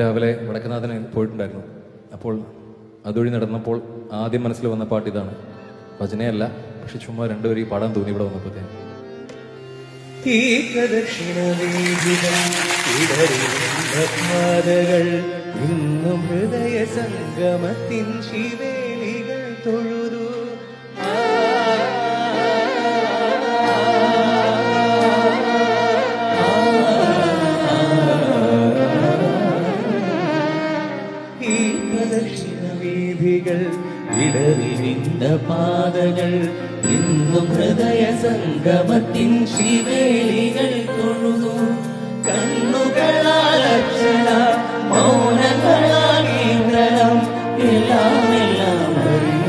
രാവിലെ വടക്കനാഥന് പോയിട്ടുണ്ടായിരുന്നു. അപ്പോൾ അതുവഴി നടന്നപ്പോൾ ആദ്യം മനസ്സിൽ വന്ന പാട്ട് ഇതാണ്. ഭജനയല്ല പക്ഷെ ചുമ്മാ രണ്ടുപേരും ഈ പാടാൻ തോന്നി ഇവിടെ വന്നപ്പോഴത്തേക്കും ഇന്നും ഹൃദയ സംഗമത്തിൻ ശിവേലികൾ തൊഴുതു. പ്രദക്ഷിണ വീഥികൾ ഇടറിവിന്ദ പാതകൾ ഇന്നും ഹൃദയ സംഗമത്തിൻ ശിവേലികൾ തൊഴുതു കണ്ണുകളാൽ അക്ഷര മൗനങ്ങളാകേന്ദ്രം എല്ലാം എല്ലാം അറിയും